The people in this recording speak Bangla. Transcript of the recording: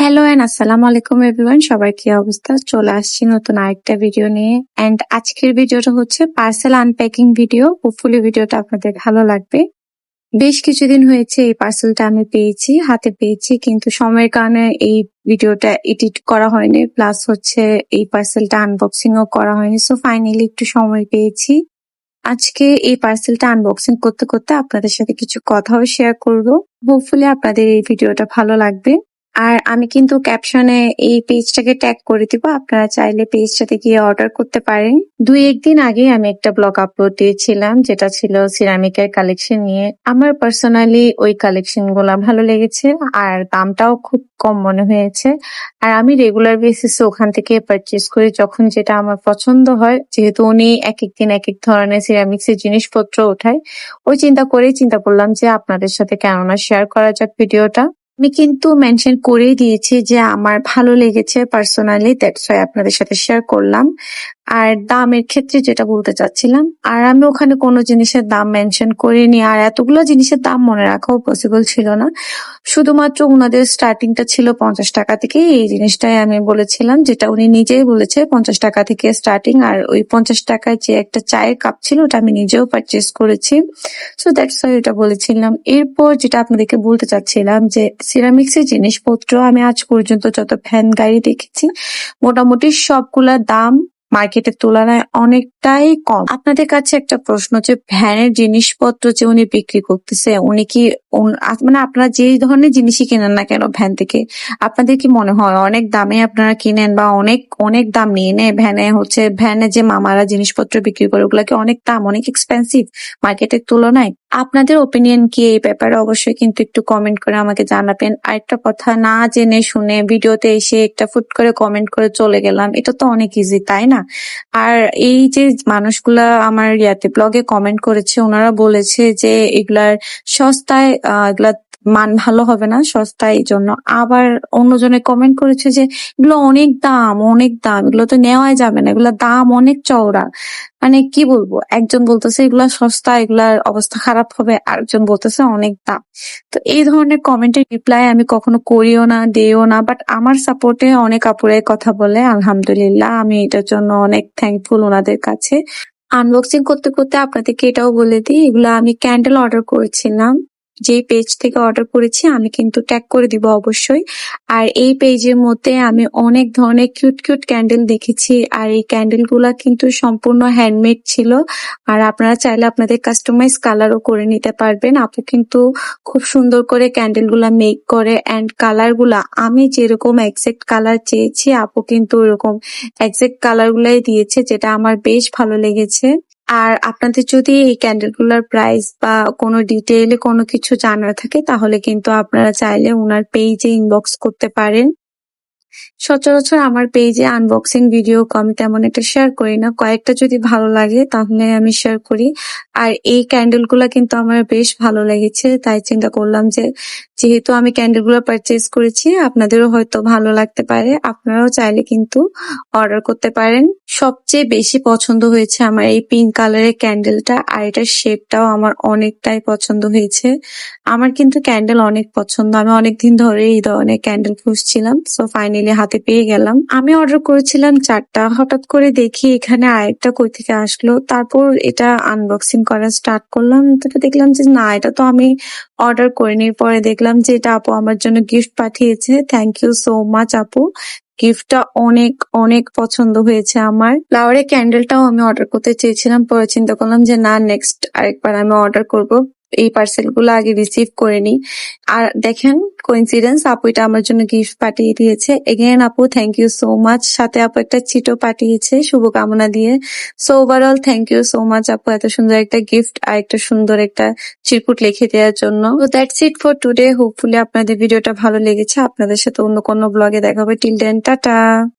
হ্যালো এন্ড আসসালামু আলাইকুম এভরিওয়ান সবাই কি অবস্থা? চলে আসছি নতুন আরেকটা ভিডিও নিয়ে। এন্ড আজকের ভিডিওটা হচ্ছে পার্সেল আনপ্যাকিং ভিডিও হোপফুলি ভিডিওটা আপনাদের ভালো লাগবে। বেশ কিছুদিন হয়েছে এই পার্সেলটা আমি পেয়েছি, হাতে পেয়েছি, কিন্তু সময়ের কারণে এই ভিডিওটা এডিট করা হয়নি। প্লাস হচ্ছে এই পার্সেলটা আনবক্সিং ও করা হয়নি। সো ফাইনালি একটু সময় পেয়েছি। আজকে এই পার্সেলটা আনবক্সিং করতে করতে আপনাদের সাথে কিছু কথাও শেয়ার করব। হোপফুলি আপনাদের এই ভিডিওটা ভালো লাগবে। আর আমি কিন্তু ক্যাপশনে এই পেজটাকে ট্যাগ করে দিব। আপনারা চাইলে পেজটাতে গিয়ে অর্ডার করতে পারেন। দুই একদিন আগে আমি একটা ব্লগ আপলোড দিয়েছিলাম, যেটা ছিল সিরামিকের কালেকশন নিয়ে। আমার পার্সোনালি ওই কালেকশনগুলা ভালো লেগেছে, আর দামটাও খুব কম মনে হয়েছে। আর আমি রেগুলার বেসিসে ওখান থেকে পারচেস করি যখন যেটা আমার পছন্দ হয়। যেহেতু উনি এক এক দিন এক এক ধরনের সিরামিক্সের জিনিসপত্র ওঠায়। ওই চিন্তা করেই চিন্তা করলাম যে আপনাদের সাথে কেননা শেয়ার করা যাক ভিডিওটা আমি কিন্তু মেনশন করেই দিয়েছি যে আমার ভালো লেগেছে পার্সোনালি দ্যাটস ওয়াই আপনাদের সাথে শেয়ার করলাম। আর দামের ক্ষেত্রে যেটা বলতে চাচ্ছিলাম, আর আমি ওখানে কোনো জিনিসের দাম মেনশন করিনি, আর এতগুলো জিনিসের দাম মনে রাখাও পসিবল ছিল না। শুধুমাত্র ওনাদের স্টার্টিংটা ছিল পঞ্চাশ টাকা থেকে এই জিনিসটাই আমি বলেছিলাম, যেটা উনি নিজেই বলেছে পঞ্চাশ টাকা থেকে স্টার্টিং আর ওই পঞ্চাশ টাকায় যে একটা চায়ের কাপ ছিল, ওটা আমি নিজেও পারচেস করেছি। সো দ্যাটস ওয়াই এটা বলেছিলাম। এরপর যেটা আপনাদেরকে বলতে চাচ্ছিলাম যে সিরামিক্সের জিনিসপত্র আমি আজ পর্যন্ত যত ফ্যান গাড়ি দেখেছি, মোটামুটি সবগুলা দাম মার্কেটের তুলনায় অনেকটাই কম। আপনাদের কাছে একটা প্রশ্ন যে ভ্যানের জিনিসপত্র যে উনি বিক্রি করতেছে, উনি কি মানে আপনারা যে ধরনের জিনিসই কেনেন না কেন ভ্যান থেকে, আপনাদের কি মনে হয় অনেক দামে আপনারা কিনেন বা অনেক অনেক দাম নিয়ে নেয় ভ্যানে? হচ্ছে ভ্যানে যে মামারা জিনিসপত্র বিক্রি করে, ওগুলা কি অনেক দাম, অনেক এক্সপেন্সিভ মার্কেটের তুলনায় আপনাদের ওপিনিয়ন কি এই ব্যাপারে অবশ্যই কিন্তু একটু কমেন্ট করে আমাকে জানাবেন। আরেকটা কথা, না জেনে শুনে ভিডিওতে এসে একটা ফুট করে কমেন্ট করে চলে গেলাম, এটা তো অনেক ইজি তাই না? আর এই যে মানুষগুলা আমার ইয়াতে ব্লগে কমেন্ট করেছে, ওনারা বলেছে যে এগুলার সস্তায় এগুলা মান ভালো হবে না সস্তা এই জন্য। আবার অন্যজনে কমেন্ট করেছে যে, এগুলো অনেক দাম অনেক দাম, এগুলো তো নেওয়াই যাবে না, এগুলো দাম অনেক চওড়া। মানে কি বলব? একজন বলতেছে এগুলা সস্তা, এগুলার অবস্থা খারাপ হবে, আরেকজন বলতেছে অনেক দাম। তো এই ধরনের কমেন্টের রিপ্লাই আমি কখনো করিও না দিও না বাট আমার সাপোর্টে অনেক আপুরাই কথা বলে, আলহামদুলিল্লাহ, আমি এটার জন্য অনেক থ্যাংকফুল ওনাদের কাছে। আনবক্সিং করতে করতে আপনাদেরকে এটাও বলে দিই, এগুলো আমি ক্যান্ডেল অর্ডার করেছিলাম। যেই পেজ থেকে অর্ডার করেছি, আমি কিন্তু ট্যাগ করে দিব অবশ্যই। আর এই পেজের মধ্যে আমি অনেক ধরনের কিউট কিউট ক্যান্ডেল দেখেছি। আর এই ক্যান্ডেলগুলা কিন্তু সম্পূর্ণ হ্যান্ডমেড ছিল। আর আপনারা চাইলে আপনাদের কাস্টমাইজ কালারও করে নিতে পারবেন। আপু কিন্তু খুব সুন্দর করে ক্যান্ডেলগুলা মেক করে। অ্যান্ড কালারগুলা, আমি যেরকম এক্সাক্ট কালার চেয়েছি, আপু কিন্তু ওরকম এক্সাক্ট কালার গুলাই দিয়েছে, যেটা আমার বেশ ভালো লেগেছে। আর আপনাদের যদি এই ক্যান্ডেলগুলোর প্রাইস বা কোনো ডিটেইলে কোনো কিছু জানার থাকে, তাহলে কিন্তু আপনারা চাইলে ওনার পেজে ইনবক্স করতে পারেন। সচরাচর আমার পেজে আনবক্সিং ভিডিও আমি তেমন একটা শেয়ার করি না। কয়েকটা যদি ভালো লাগে, তাহলে আমি শেয়ার করি। আর এই ক্যান্ডেলগুলা কিন্তু আমার বেশ ভালো লেগেছে। তাই চিন্তা করলাম যে, যেহেতু আমি ক্যান্ডেলগুলো পারচেজ করেছি, আপনাদেরও হয়তো ভালো লাগতে পারে। আপনারাও চাইলে কিন্তু অর্ডার করতে পারেন। সবচেয়ে বেশি পছন্দ হয়েছে আমার এই পিঙ্ক কালারের ক্যান্ডেলটা আর এটার শেপটাও আমার অনেকটাই পছন্দ হয়েছে। আমার কিন্তু ক্যান্ডেল অনেক পছন্দ। আমি অনেকদিন ধরে এই ধরনের ক্যান্ডেল খুঁজছিলাম। সো ফাইনালি হাতে পেয়ে গেলাম। আমি অর্ডার করেছিলাম চারটা। হঠাৎ করে দেখি এখানে আরেকটা কই থেকে আসলো। তারপর এটা আনবক্সিং করা স্টার্ট করলাম। তারপর দেখলাম যে না, এটা তো আমি অর্ডার করিনি। পরে দেখলাম যে এটা আপু আমার জন্য গিফট পাঠিয়েছে। থ্যাংক ইউ সো মাচ আপু। গিফটটা অনেক অনেক পছন্দ হয়েছে আমার। ফ্লাওয়ারের ক্যান্ডেলটাও আমি অর্ডার করতে চেয়েছিলাম। পরে চিন্তা করলাম যে না নেক্সট আরেকবার আমি অর্ডার করব। এই পার্সেলগুলো আগে রিসিভ করে নি আর দেখেন কোইন্সিডেন্স আপু এটা আমার জন্য গিফট পাঠিয়ে দিয়েছে। এগেন আপু থ্যাংক ইউ সো মাচ সাথে আপু একটা চিটো পাঠিয়েছে, শুভকামনা দিয়ে। So overall thank you so much আপু, এত সুন্দর একটা গিফট আর একটা সুন্দর একটা চিরকুট লিখে দেওয়ার জন্য। তো that's it for today hopefully আপনাদের ভিডিওটা ভালো লেগেছে। আপনাদের সাথে অন্য কোনো ব্লগে দেখা হবে। Till then tata.